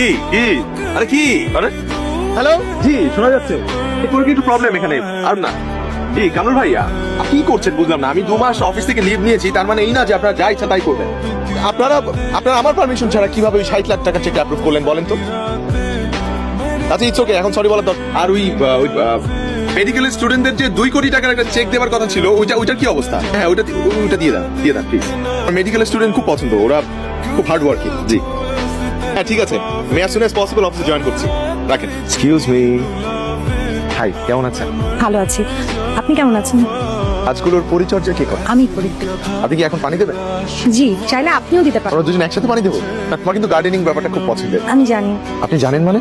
কি? কি? আরে কি? আরে? হ্যালো? জি শোনা যাচ্ছে। একটু কি একটু প্রবলেম এখানে? আর না। জি কামরুল ভাইয়া কি করছেন বুঝলাম না। আমি দু মাস অফিস থেকে লিভ নিয়েছি তার মানে এই না যে আপনারা যা ইচ্ছা তাই করবেন। আপনারা আপনারা আমার পারমিশন ছাড়া কীভাবে ওই ষাট লাখ টাকা চেক অ্যাপ্রুভ করলেন বলেন তো? আচ্ছা ইটস ওকে এখন সরি বলার দরকার। আর ওই ওই মেডিকেল স্টুডেন্টদের যে দুই কোটি টাকার একটা চেক দেওয়ার কথা ছিল ওইটা ওইটার কি অবস্থা? হ্যাঁ ওইটা ওইটা দিয়ে দাও দিয়ে দাও প্লিজ মেডিকেল স্টুডেন্ট খুব পছন্দ ওরা খুব হার্ড ওয়ার্কিং জি। হ্যাঁ ঠিক আছে। মে as soon as পসিবল অফিসে জয়েন করছি। রাখেন। এক্সকিউজ মি হাই কেমন আছেন? ভালো আছি। আপনি কেমন আছেন? আজগুলোর পরিচর্যা কে করে? আমি করি আপনি কি এখন পানি দেবেন? জি চাইলে আপনিও দিতে পারেন। আমরা দুজন একসাথে পানি দেবো। তোমার কিন্তু গার্ডেনিং ব্যাপারটা খুব পছন্দের। আমি জানি। আপনি জানেন মানে?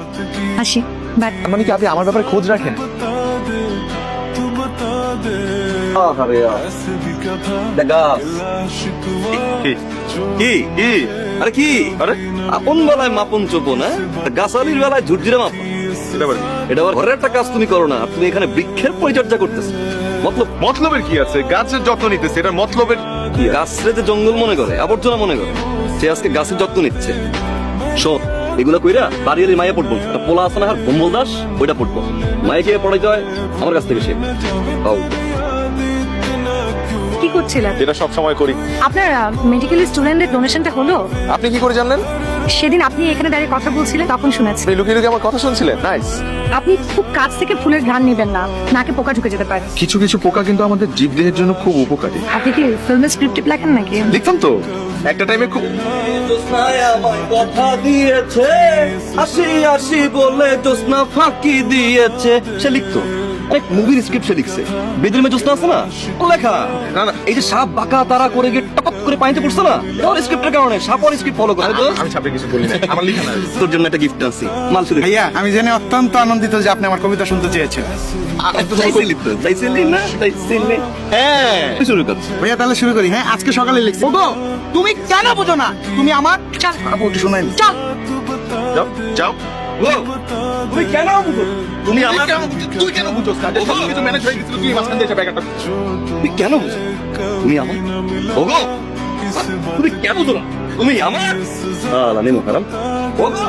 আসি বাট মানে কি আপনি আমার ব্যাপারে খোঁজ রাখেন? কি? কি? কি? আরে কি? আরে আপন বেলায় মাপন চোপন হ্যাঁ? গাছালির বেলায় ঝুরঝিরে মাপ। এটা আবার কি? এটা আবার ঘরের একটা কাজ তুমি করো না তুমি এখানে বৃক্ষের পরিচর্যা করতেছো। মতলব? মতলবের কি আছে? গাছের যত্ন নিতেছে এটা মতলবের কি আছে? গাছরে যে জঙ্গল মনে করে আবর্জনা মনে করে। সে আজকে গাছের যত্ন নিচ্ছে। শোন এগুলা কইরা বাড়ির মায়ে পড়ব। পোলা আছে না আর কম্বল দাস ওইটা পড়ব। মায়ে কে পড়াইতে হয় আমার কাছ থেকে সে। কি করছিলেন? যেটা সব সময় করি। আপনার মেডিকেল স্টুডেন্টের ডোনেশনটা হলো? আপনি কি করে জানলেন? সেদিন আপনি এখানে দাঁড়িয়ে কথা বলছিলেন তখন শুনেছি। আপনি লুকিয়ে লুকিয়ে আমার কথা শুনছিলেন? নাইস আপনি খুব কাছ থেকে ফুলের ঘ্রাণ নেবেন না। নাকে পোকা ঢুকে যেতে পারে। কিছু কিছু পোকা কিন্তু আমাদের জীবদেহের জন্য খুব উপকারী। আপনি কি ফিল্মের স্ক্রিপ্ট লেখেন নাকি? লিখতাম তো। একটা টাইমে খুব কথা দিয়েছে। আসি আসি বলে জ্যোৎস্না ফাঁকি দিয়েছে। সে লিখতো। অনেক মুভির স্ক্রিপ্ট সে লিখছে বেদের আছে না? লেখা। না, না। এই যে সাপ বাঁকা তারা করে গিয়ে টপক করে পানিতে পড়ছে না? ওর স্ক্রিপ্টের কারণে সাপ ওর স্ক্রিপ্ট ফলো করে আমি ছাপে কিছু বলি না আমার লিখা না তোর জন্য একটা গিফট আনছি। মাল শুধু ভাইয়া আমি জেনে অত্যন্ত আনন্দিত যে আপনি আমার কবিতা শুনতে চেয়েছেন। চাইছিলি তো চাইছিলি না? চাইছিলি হ্যাঁ। শুরু কর। ভাইয়া তাহলে শুরু করি হ্যাঁ? আজকে সকালে লিখছি। ওগো তুমি কেন বুঝো না? তুমি আমার চল। শোনাই চল। যাও যাও। তুমি কেন তুমি আমার তুই কেন বুঝোস না তুমি কিছু ম্যানেজ হয়ে গেছিল তুই মাঝখান দিয়ে ব্যাগটা তুমি কেন বুঝো তুমি আমার ওগো! তুমি কেন না? তুমি আমার আলা নেমো হারাম ওগো!